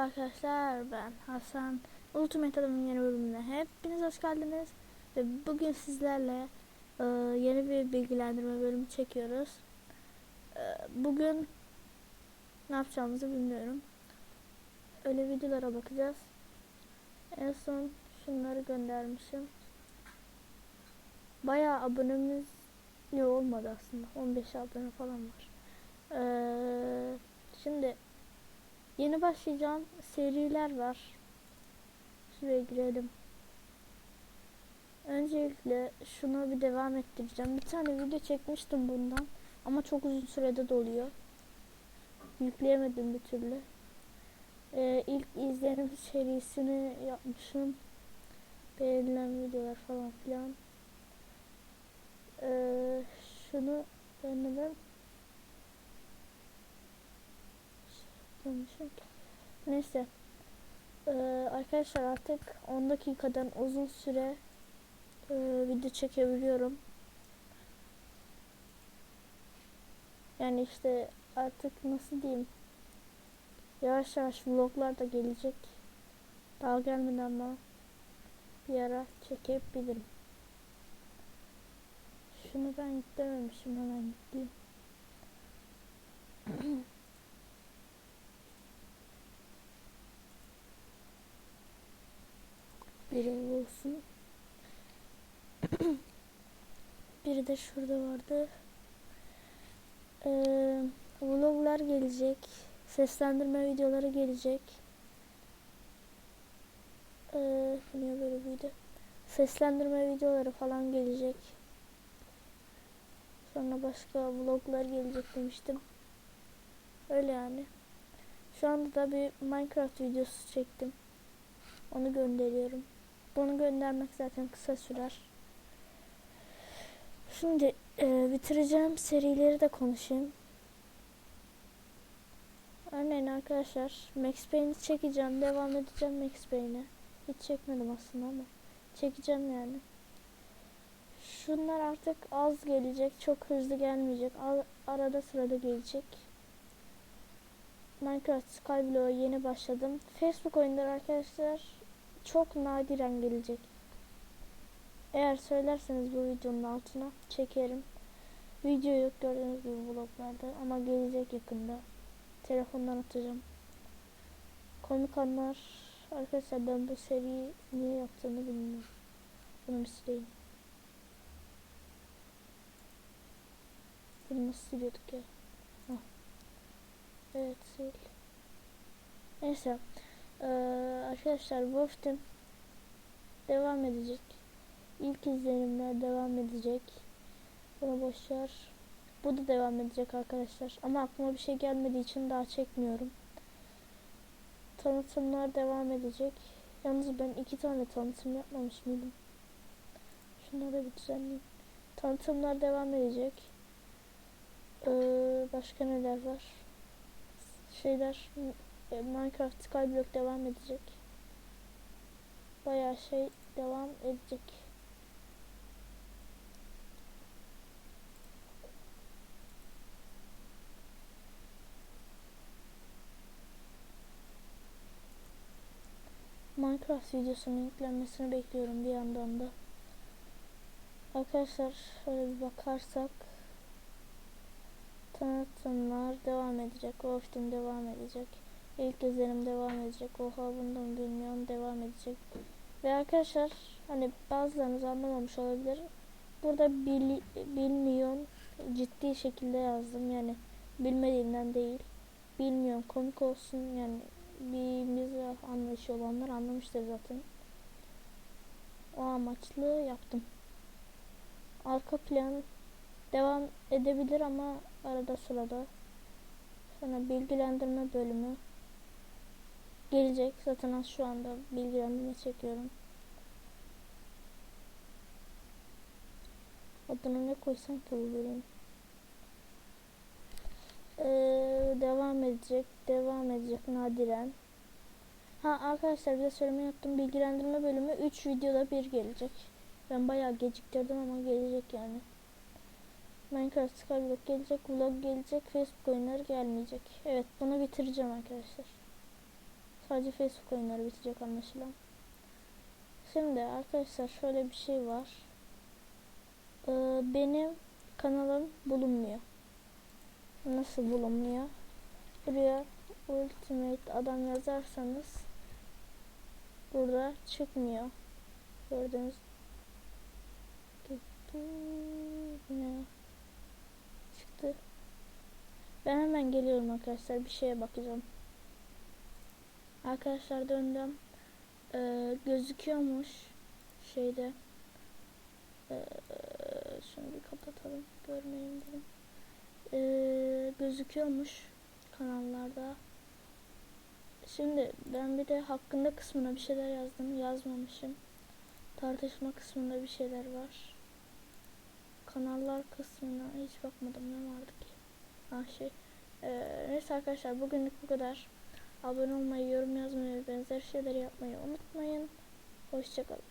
arkadaşlar ben Hasan Ultimate Adam'ın yeni bölümüne hepiniz hoş geldiniz ve bugün sizlerle e, yeni bir bilgilendirme bölümü çekiyoruz. E, bugün ne yapacağımızı bilmiyorum. Öyle videolara bakacağız. En son şunları göndermişim. Bayağı abonemiz yok olmadı aslında. 15 abone falan var. E, şimdi Yeni başlayacağım seriler var. Şuraya girelim. Öncelikle şunu bir devam ettireceğim. Bir tane video çekmiştim bundan. Ama çok uzun sürede doluyor. Yükleyemedim bir türlü. Ee, ilk izlenim serisini yapmışım. Beğenilen videolar falan filan. Ee, şunu ben ki. Neyse. Ee, arkadaşlar artık 10 dakikadan uzun süre e, video çekebiliyorum. Yani işte artık nasıl diyeyim. Yavaş yavaş vloglar da gelecek. Daha gelmeden ama bir ara çekebilirim. Şunu ben yüklememişim hemen yükleyeyim. biri olsun. Biri de şurada vardı. Ee, vloglar gelecek. Seslendirme videoları gelecek. Ee, niye böyle büyüdü? Seslendirme videoları falan gelecek. Sonra başka vloglar gelecek demiştim. Öyle yani. Şu anda da bir Minecraft videosu çektim. Onu gönderiyorum. Bunu göndermek zaten kısa sürer. Şimdi e, bitireceğim serileri de konuşayım. Örneğin arkadaşlar Max Payne'i çekeceğim. Devam edeceğim Max Payne'e. Hiç çekmedim aslında ama. Çekeceğim yani. Şunlar artık az gelecek. Çok hızlı gelmeyecek. Arada sırada gelecek. Minecraft Skyblock'a yeni başladım. Facebook oyunları arkadaşlar çok nadiren gelecek. Eğer söylerseniz bu videonun altına çekerim. Video yok gördüğünüz gibi vloglarda ama gelecek yakında. Telefondan atacağım. Komik anlar. Arkadaşlar ben bu seriyi niye yaptığını bilmiyorum. Bunu sileyim. Bunu nasıl siliyorduk ya? Hah. Evet sil. Neyse. Ee, arkadaşlar Wolf Team devam edecek. İlk izlenimler devam edecek. Bunu boşver. Bu da devam edecek arkadaşlar. Ama aklıma bir şey gelmediği için daha çekmiyorum. Tanıtımlar devam edecek. Yalnız ben iki tane tanıtım yapmamış mıydım? Şunları bir düzenleyeyim. Tanıtımlar devam edecek. Ee, başka neler var? Şeyler Minecraft Skyblock devam edecek. Bayağı şey devam edecek. Minecraft videosunun yüklenmesini bekliyorum bir yandan da. Arkadaşlar şöyle bir bakarsak tanıtımlar devam edecek. Wolfteam devam edecek. İlk izlenim devam edecek. Oha bundan bilmiyorum devam edecek. Ve arkadaşlar hani bazılarınız anlamamış olabilir. Burada bil, bilmiyorum ciddi şekilde yazdım. Yani bilmediğimden değil. Bilmiyorum komik olsun yani bir mizah anlayışı olanlar anlamıştır zaten. O amaçlı yaptım. Arka plan devam edebilir ama arada sırada. Sonra bilgilendirme bölümü gelecek. Zaten az şu anda bilgilendirme çekiyorum. Adını ne koysam ki bu bölüm. Ee, devam edecek. Devam edecek nadiren. Ha arkadaşlar bir de söylemeyi unuttum. Bilgilendirme bölümü 3 videoda bir gelecek. Ben bayağı geciktirdim ama gelecek yani. Minecraft Skyblock gelecek, vlog gelecek, Facebook oyunları gelmeyecek. Evet bunu bitireceğim arkadaşlar. Sadece Facebook oyunları bitecek anlaşılan. Şimdi arkadaşlar şöyle bir şey var. Ee, benim kanalım bulunmuyor. Nasıl bulunmuyor? Buraya Ultimate adam yazarsanız burada çıkmıyor. Gördüğünüz gibi ne çıktı. Ben hemen geliyorum arkadaşlar. Bir şeye bakacağım. Arkadaşlar döndüm. Ee, gözüküyormuş şeyde. Ee, şunu kapatalım. Görmeyin dedim. Ee, gözüküyormuş kanallarda. Şimdi ben bir de hakkında kısmına bir şeyler yazdım. Yazmamışım. Tartışma kısmında bir şeyler var. Kanallar kısmına hiç bakmadım ne vardı ki. Ha şey. Ee, neyse arkadaşlar bugünlük bu kadar. Abone olmayı, yorum yazmayı ve benzer şeyleri yapmayı unutmayın. Hoşçakalın.